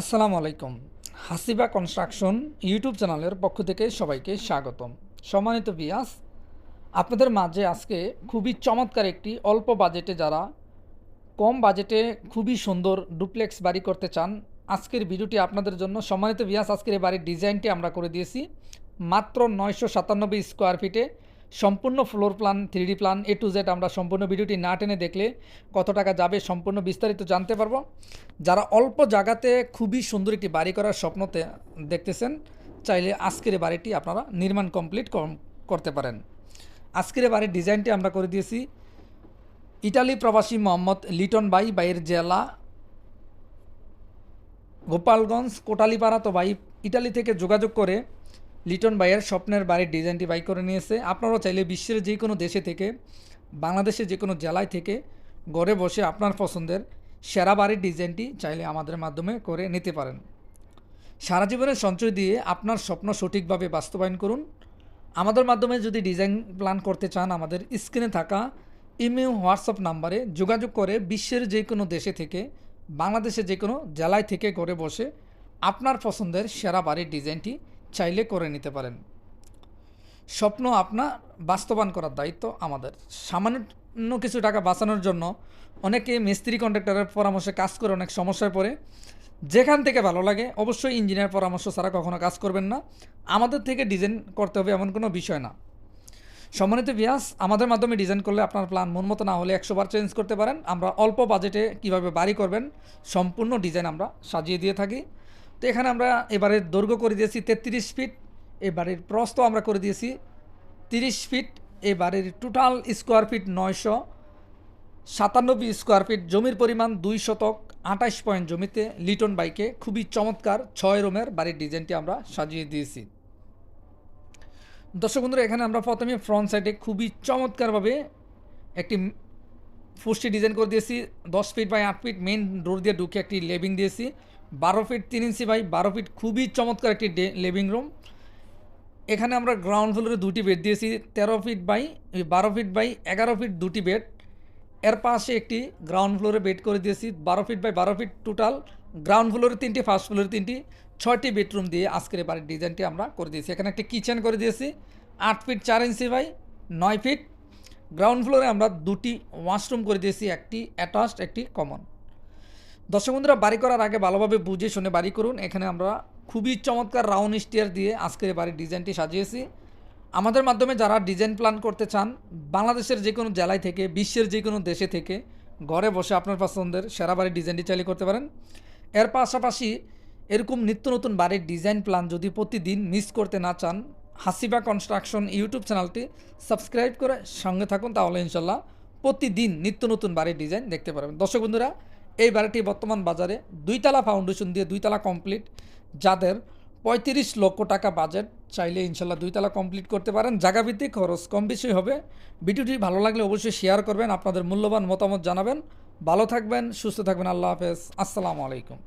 আসসালামু আলাইকুম। হাসিবা construction YouTube চ্যানেলের পক্ষ থেকে সবাইকে স্বাগতম। সম্মানিত বিয়াস আপনাদের মাঝে আজকে খুবই চমৎকার একটি অল্প বাজেটে যারা কম বাজেটে খুবই সুন্দর ডুপ্লেক্স বাড়ি করতে চান, আজকের ভিডিওটি আপনাদের জন্য। সম্মানিত বিয়াস আজকের এই বাড়ির ডিজাইনটি আমরা করে দিয়েছি মাত্র নয়শো সাতানব্বই স্কোয়ার ফিটে সম্পূর্ণ floor plan three plan A to Z আমরা সম্পূর্ণ ভিডিওটি না টেনে দেখলে কত টাকা যাবে সম্পূর্ণ বিস্তারিত জানতে পারব। যারা অল্প জায়গাতে খুবই সুন্দর একটি বাড়ি করার স্বপ্নতে দেখতেছেন, চাইলে আজকের বাড়িটি আপনারা নির্মাণ কমপ্লিট করতে পারেন। আজকের বাড়ির ডিজাইনটি আমরা করে দিয়েছি। ইটালি প্রবাসী মোহাম্মদ লিটন বাই বাইয়ের জেলা, গোপালগঞ্জ, কোটালিপাড়া তো ভাই, ইটালি থেকে যোগাযোগ করে লিটন ভাইয়ের স্বপ্নের বাড়ির ডিজাইনটি বাই করে নিয়েছে। আপনারাও চাইলে বিশ্বের যে কোনো দেশে থেকে, বাংলাদেশের যে কোনো জেলায় থেকে ঘরে বসে আপনার পছন্দের সেরা বাড়ির ডিজাইনটি চাইলে আমাদের মাধ্যমে করে নিতে পারেন। সারা জীবনের সঞ্চয় দিয়ে আপনার স্বপ্ন সঠিকভাবে বাস্তবায়ন করুন। আমাদের মাধ্যমে যদি ডিজাইন প্ল্যান করতে চান, আমাদের স্ক্রিনে থাকা ইমেল হোয়াটসঅ্যাপ নাম্বারে যোগাযোগ করে বিশ্বের যে কোনো দেশে থেকে, বাংলাদেশের যে কোনো জেলায় থেকে ঘরে বসে আপনার পছন্দের সেরা বাড়ির ডিজাইনটি চাইলে করে নিতে পারেন। স্বপ্ন আপনার বাস্তবায়ন করার দায়িত্ব আমাদের। সামান্য কিছু টাকা বাঁচানোর জন্য অনেকে মিস্ত্রি কন্ট্রাক্টরের পরামর্শে কাজ করে অনেক সমস্যায় পড়ে। যেখান থেকে ভালো লাগে, অবশ্যই ইঞ্জিনিয়ার পরামর্শ ছাড়া কখনো কাজ করবেন না। আমাদের থেকে ডিজাইন করতে হবে এমন কোনো বিষয় না। সম্মানিত বিয়াস আমাদের মাধ্যমে ডিজাইন করলে আপনার প্ল্যান মন মতো না হলে একশো বার চেঞ্জ করতে পারেন। আমরা অল্প বাজেটে কীভাবে বাড়ি করবেন, সম্পূর্ণ ডিজাইন আমরা সাজিয়ে দিয়ে থাকি। তো এখানে আমরা এবারের দৈর্ঘ্য করে দিয়েছি তেত্রিশ ফিট এই বাড়ির প্রস্থ আমরা করে দিয়েছি তিরিশ ফিট এই বাড়ির টোটাল স্কোয়ার ফিট নয়শো সাতানব্বই স্কোয়ার ফিট জমির পরিমাণ দুই শতক আঠাশ পয়েন্ট জমিতে, লিটন বাইকে, খুবই চমৎকার ছয় রুমের বাড়ির ডিজাইনটি আমরা সাজিয়ে দিয়েছি। দর্শক বন্ধুরা, এখানে আমরা প্রথমে ফ্রন্ট সাইডে খুবই চমৎকারভাবে একটি ফুষ্টি ডিজাইন করে দিয়েছি, দশ ফিট বাই আট ফিট মেন ডোর দিয়ে ঢুকে একটি লেভিং দিয়েছি। বারো ফিট তিন ইঞ্চি বাই বারো ফিট খুবই চমৎকার একটি লিভিং রুম এখানে আমরা গ্রাউন্ড ফ্লোরে দুটি বেড দিয়েছি, তেরো ফিট বাই বারো ফিট বাই এগারো ফিট দুটি বেড এর পাশে একটি গ্রাউন্ড ফ্লোরে বেড করে দিয়েছি, বারো ফিট বাই বারো ফিট টোটাল গ্রাউন্ড ফ্লোরে তিনটি ফার্স্ট ফ্লোরে তিনটি, ছয়টি বেডরুম দিয়ে আজকের বাড়ির ডিজাইনটি আমরা করে দিয়েছি। এখানে একটি কিচেন করে দিয়েছি, আট ফিট চার ইঞ্চি বাই নয় ফিট। গ্রাউন্ড ফ্লোরে আমরা দুটি ওয়াশরুম করে দিয়েছি, একটি অ্যাটাচড একটি কমন দর্শক বন্ধুরা বাড়ি করার আগে ভালোভাবে বুঝে শুনে বাড়ি করুন। এখানে আমরা খুবই চমৎকার রাউন্ড স্টিয়ার দিয়ে আজকের বাড়ির ডিজাইনটি সাজিয়েছি। আমাদের মাধ্যমে যারা ডিজাইন প্ল্যান করতে চান, বাংলাদেশের যে কোনো জেলায় থেকে, বিশ্বের যে কোনো দেশে থেকে, ঘরে বসে আপনার পছন্দের সেরা বাড়ির ডিজাইনটি চালিয়ে করতে পারেন। এর পাশাপাশি এরকম নিত্য নতুন বাড়ির ডিজাইন প্ল্যান যদি প্রতিদিন মিস করতে না চান, হাসিবা কনস্ট্রাকশন ইউটিউব চ্যানেলটি সাবস্ক্রাইব করে সঙ্গে থাকুন, তাহলে ইনশাল্লাহ প্রতিদিন নিত্য নতুন বাড়ির ডিজাইন দেখতে পারবেন। দর্শক বন্ধুরা এই বাড়িটি বর্তমান বাজারে দুইতলা ফাউন্ডেশন দিয়ে দুইতলা কমপ্লিট যাদের পঁয়ত্রিশ লক্ষ টাকা বাজেট চাইলে ইনশাল্লাহ দুইতলা কমপ্লিট করতে পারেন। জায়গাভিত্তিক খরচ কম বেশি হবে। ভিডিওটি ভালো লাগলে অবশ্যই শেয়ার করবেন, আপনাদের মূল্যবান মতামত জানাবেন। ভালো থাকবেন, সুস্থ থাকবেন, আল্লাহ হাফেজ। আসসালামু আলাইকুম।